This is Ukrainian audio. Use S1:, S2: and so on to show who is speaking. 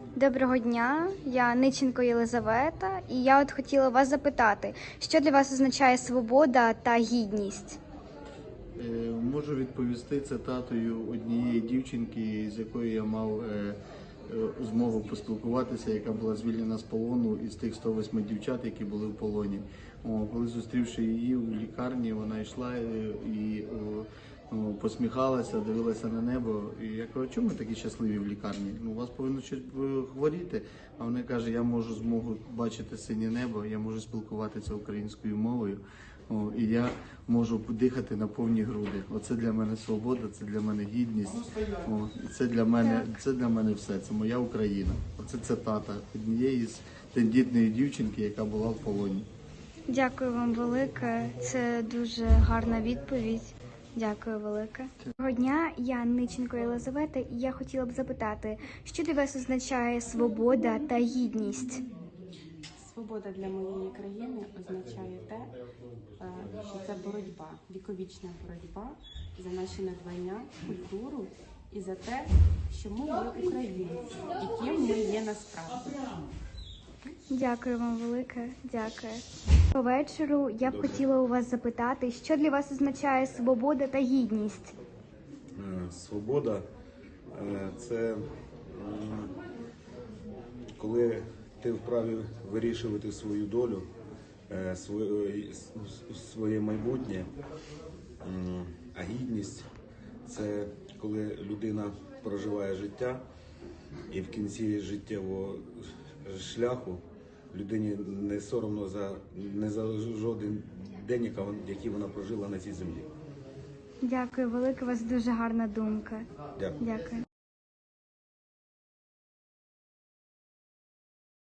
S1: Доброго дня, я Ниченко Єлизавета, і я от хотіла вас запитати, що для вас означає свобода та гідність?
S2: Е, Можу відповісти цитатою однієї дівчинки, з якою я мав е, е, змогу поспілкуватися, яка була звільнена з полону із тих 108 дівчат, які були в полоні. О, коли зустрівши її в лікарні, вона йшла е, і о, о, посміхалася, дивилася на небо. І я кажу, чому ви такі щасливі в лікарні? Ну, у вас повинно щось е, хворіти. А вона каже, я можу змогу бачити синє небо, я можу спілкуватися українською мовою. О, і я можу дихати на повні груди. Оце для мене свобода, це для мене гідність. О, це для мене, це для мене все. Це моя Україна. Оце цитата однієї з тендітної дівчинки, яка була в полоні.
S1: Дякую вам велике. Це дуже гарна відповідь. Дякую велике. Доброго дня, я Ниченко Єлизавета, і я хотіла б запитати, що для вас означає свобода та гідність?
S3: Свобода для моєї країни означає те, е, що це боротьба, віковічна боротьба за наші надбання, культуру і за те, що ми є українці, і ким ми є насправді.
S1: Дякую вам велике. Дякую. По вечору я б хотіла у вас запитати, що для вас означає свобода та гідність?
S4: Е, Свобода е, це коли ти вправі вирішувати свою долю, е, своє, своє майбутнє, а гідність це коли людина проживає життя і в кінці життєвого шляху людині не соромно за не за жоден день, який вона прожила на цій землі.
S1: Дякую велике. У вас дуже гарна думка.
S4: Дякую.
S1: Дякую.